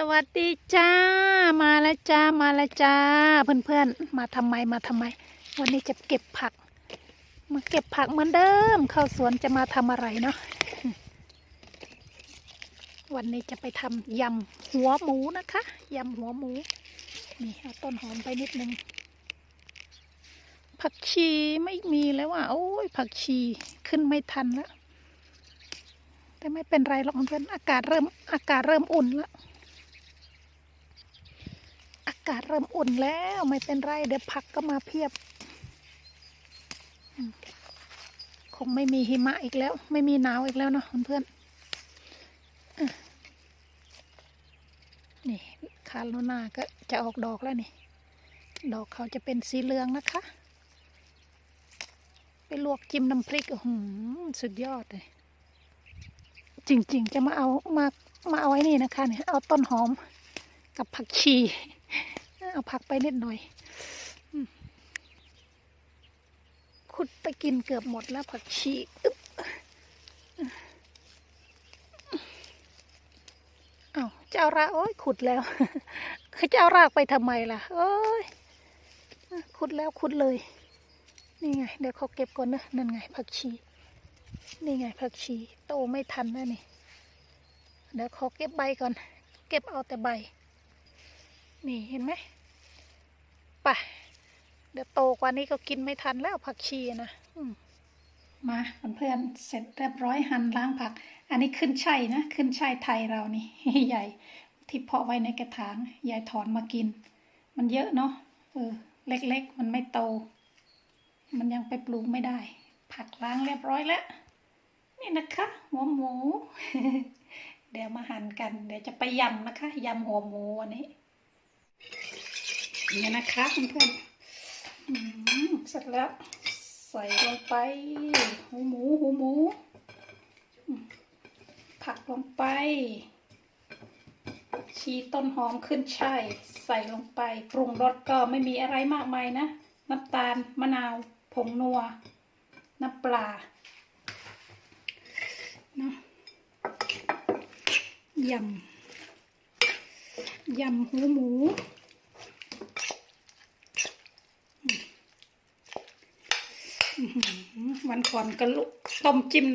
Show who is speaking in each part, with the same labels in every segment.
Speaker 1: สวัสดีจ้า มาแล้วจ้า มาแล้วจ้า เพื่อนๆ มาทำไม มาทำไม วันนี้จะเก็บผัก มาเก็บผักเหมือนเดิม เข้าสวนจะมาทำอะไรเนาะ วันนี้จะไปทำยำหัวหมูนะคะยำหัวหมู นี่เอาต้นหอมไปนิดนึง ผักชีไม่มีแล้วอะ โอ้ย ผักชีขึ้นไม่ทันแล้ว แต่ไม่เป็นไรหรอกเพื่อนๆอากาศเริ่ม อากาศเริ่มอุ่นแล้วากาศเริ่มอุ่นแล้วไม่เป็นไร เดี๋ยวผักก็มาเพียบ คงไม่มีหิมะอีกแล้ว ไม่มีหนาวอีกแล้วเนาะเพื่อนๆนี่คาโลนาก็จะออกดอกแล้วนี่ ดอกเขาจะเป็นสีเหลืองนะคะ ไปลวกจิ้มน้ำพริกโอ้โหสุดยอดเลย จริง ๆ จะมาเอามามาเอาไว้นี่นะคะเนี่ยเอาต้นหอมกับผักชี เอาผักไปนิดหน่อย ขุดไปกินเกือบหมดแล้วผักชีอึ๊บเอาเจะเอารากโอ้ยขุดแล้วจะเอารากไปทำไมล่ะ โอ้ยขุดแล้วขุดเลย นี่ไง เดี๋ยวเขาเก็บก่อนนะนั่นไงผักชี นี่ไงผักชี โตไม่ทันนะนี่ เดี๋ยวเขอเก็บใบก่อน เก็บเอาแต่ใบ นี่เห็นไหม ไปเดี๋ยวโตกว่านี้ก็กินไม่ทันแล้วผักชีนะมมาเพื่อนๆเสร็จเรียบร้อยหั่นล้างผัก อันนี้ขึ้นช่ายนะขึ้นช่ายไทยเรานี่ใหญ่ ที่เพาะไว้ในกระถางยายถอนมากิน มันเยอะเนาะเออเล็กๆ มันไม่โต มันยังไปปลูกไม่ได้ ผักล้างเรียบร้อยแล้ว นี่นะคะ หัวหมู เดี๋ยวมาหั่นกัน เดี๋ยวจะไปยำนะคะยำหัวหมูวันนี้ นี่นะคะเพื่อนๆเสร็จแล้ว ใส่ลงไปหูหมูหูหมู ผักลงไป ชีต้นหอมขึ้นช่ายใส่ลงไป ปรุงรสก็ไม่มีอะไรมากมายนะ น้ำตาลมะนาวผงนัว น้ำปลาเนาะยำยำหูหมู อื้อหือ วันก่อนก็ลุต้มจิ้ม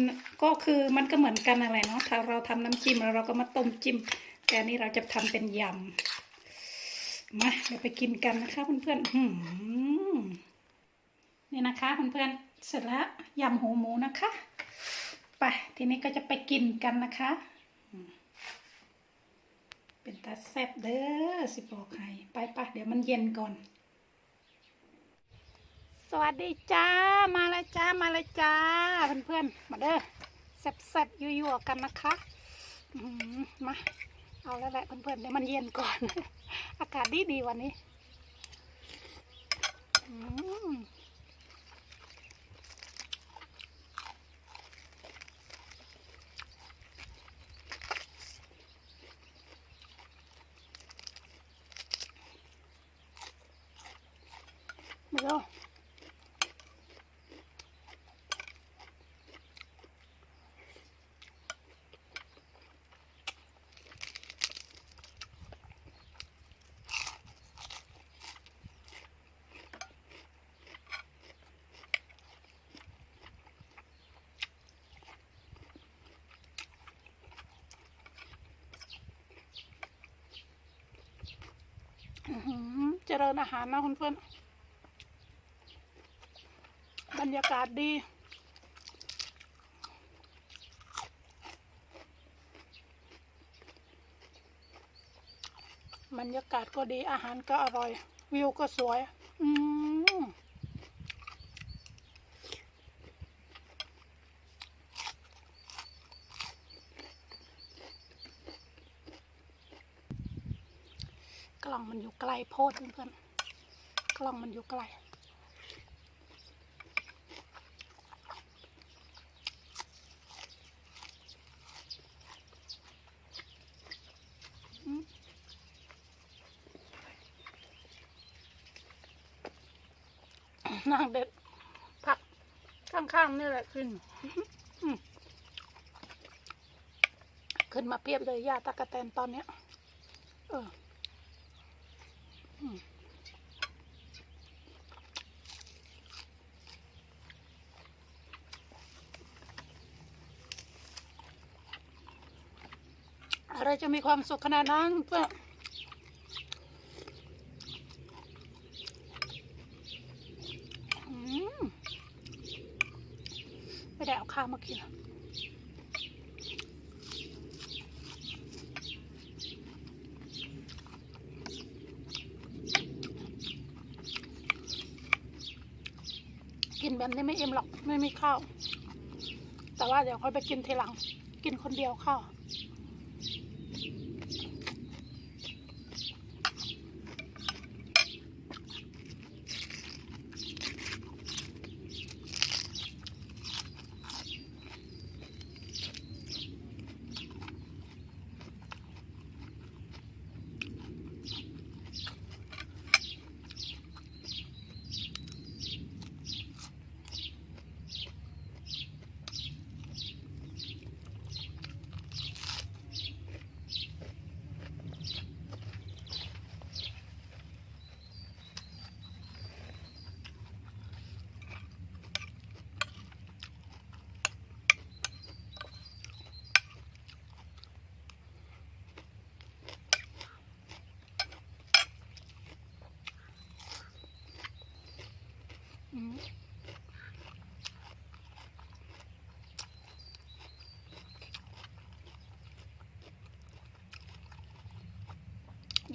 Speaker 1: ก็คือมันก็เหมือนกันอะไรเนาะถ้าเราทำน้ำจิ้มแล้วเราก็มาต้มจิ้ม แต่อันนี้เราจะทำเป็นยำมาเดี๋ยวไปกินกันนะคะเพื่อนๆอื้อหือนี่นะคะเพื่อนๆเสร็จแล้วยำหูหมูนะคะไปทีนี้ก็จะไปกินกันนะคะ เป็นตาแซ่บเด้อสิบอกให้ไปปะเดี๋ยวมันเย็นก่อน สวัสดีจ้า มาแล้วจ้า มาแล้วจ้า เพื่อนๆ มาเด้อแซ่บๆยั่วๆกันนะคะมา เอาแล้วแหละเพื่อนๆ เดี๋ยวมันเย็นก่อน อากาศดีดีๆวันนี้มาเด้ออื้อหือเจริญอาหารนะเพื่อนๆบรรยากาศดี บรรยากาศก็ดีอาหารก็อร่อย วิวก็สวย อืมก ล้องมันอยู่ไกลโพดเพื่อนๆกล้องมันอยู่ไกลนางเด็ดผักข้างๆนี่แหละขึ้นอืมขึ้นมาเพียบเลยยาตะกะแตนตอนเนี้ย
Speaker 2: อออืม อะไรจะมีความสุขขนาดนั้นเพื่อไม่ได้เอาข้าวมากิน กินแบบนี้ไม่อิ่มหรอกไม่มีข้าว แต่ว่าเดี๋ยวค่อยไปกินทีหลัง กินคนเดียวข้าว อืม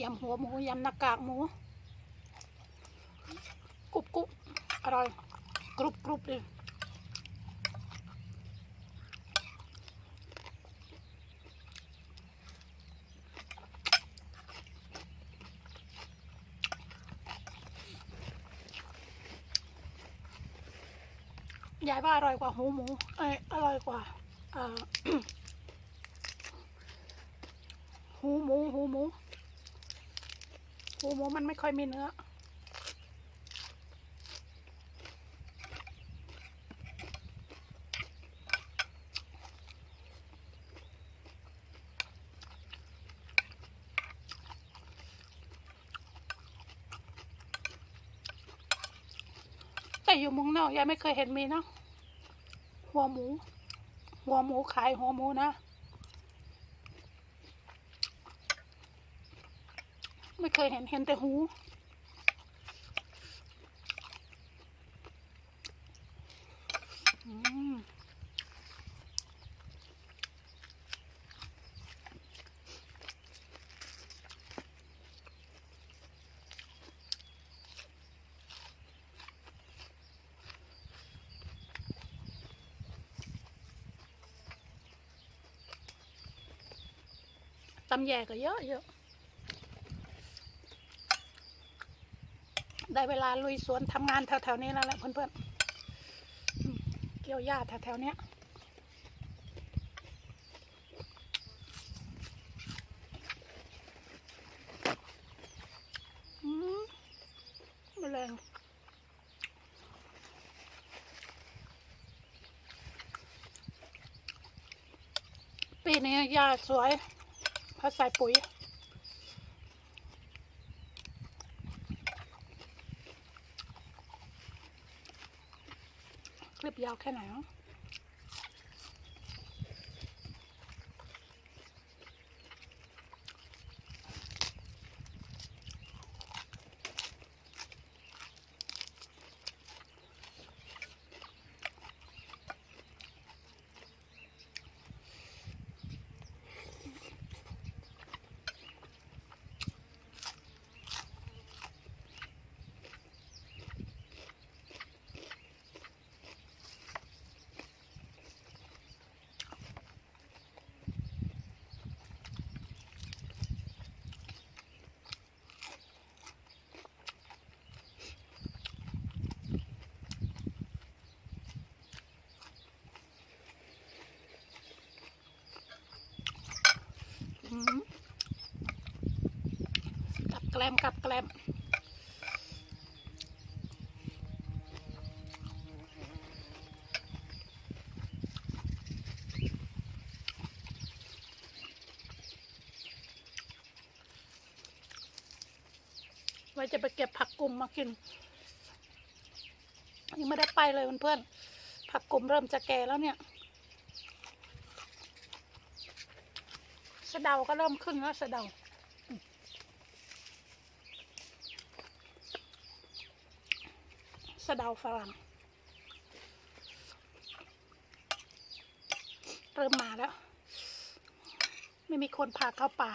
Speaker 2: ยำหัวหมูยำหน้ากากหมูกรุบกรุบอร่อยกรุบกรุบเลยยายว่าอร่อยกว่าหูหมูเอ้อร่อยกว่าเอ่อหูหมูหูหมู หูหมูมันไม่ค่อยมีเนื้อ แต่อยู่มืองนอกยายไม่เคยเห็นมีเนาะหัวหมู หัวหมูขายหัวหมูนะ ไม่เคยเห็นเห็นแต่หู ตำแยก็เยอะเยอะ ได้เวลาลุยสวนทำงานแถวๆนี้แล้วแหละเพื่อนๆ เกี่ยวหญ้าแถวๆเนี้ยอืมแมลงปีนี้หญ้าสวยเพราะใส่ปุ๋ย clip ရောက်ခဲ့နိုင်အောင် แกลมกับแกลมไว้จะไปเก็บผักกุมมากิน ยังไม่ได้ไปเลยเพื่อนๆผักกุมเริ่มจะแก่แล้วเนี่ยสะเดาก็เริ่มขึ้นแล้วสะเดาอืม สะเดาฝรั่งเริ่มมาแล้ว ไม่มีคนพาเข้าป่า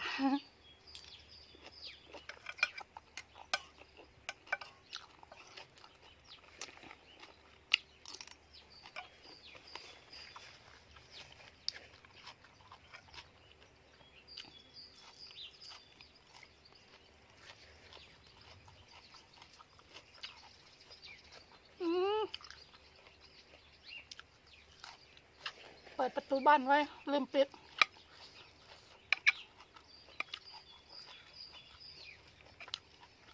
Speaker 2: อืมเปิดประตูบ้านไว้ ลืมปิด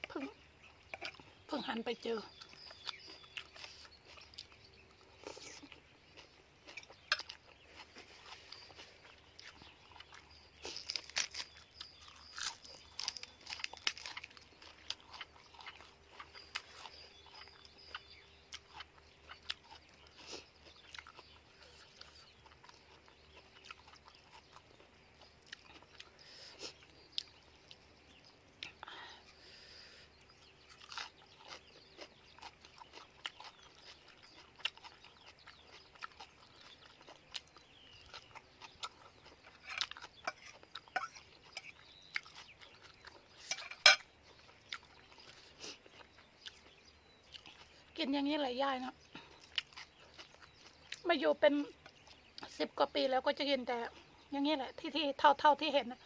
Speaker 2: เพิ่งเพิ่งหันไปเจอ กินอย่างนี้แหลายย่ายเนะมาอยู่เป็นสิบกว่าปีแล้วก็จะกินแต่ อย่างนี้แหละที่ที่เท่าเท่าที่เห็นนะ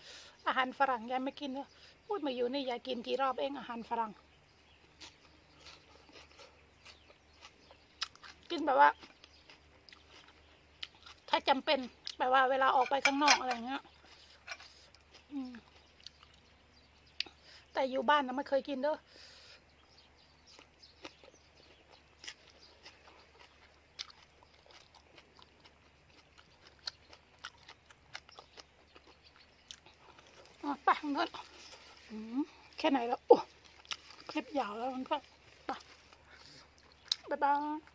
Speaker 2: อาหารฝรั่งยายไม่กินเลยพูดมาอยู่นี่ยายกินกี่รอบเองอาหารฝรั่ง กินแบบว่า ถ้าจำเป็นแบบว่า เวลาออกไปข้างนอกอะไรเงี้ยแต่อยู่บ้านนะไม่เคยกินเด้อ ปะไปเพื่อนแค่ไหนแล้วโอ้คลิปยาวแล้วมันก็ไปบ๊ายบาย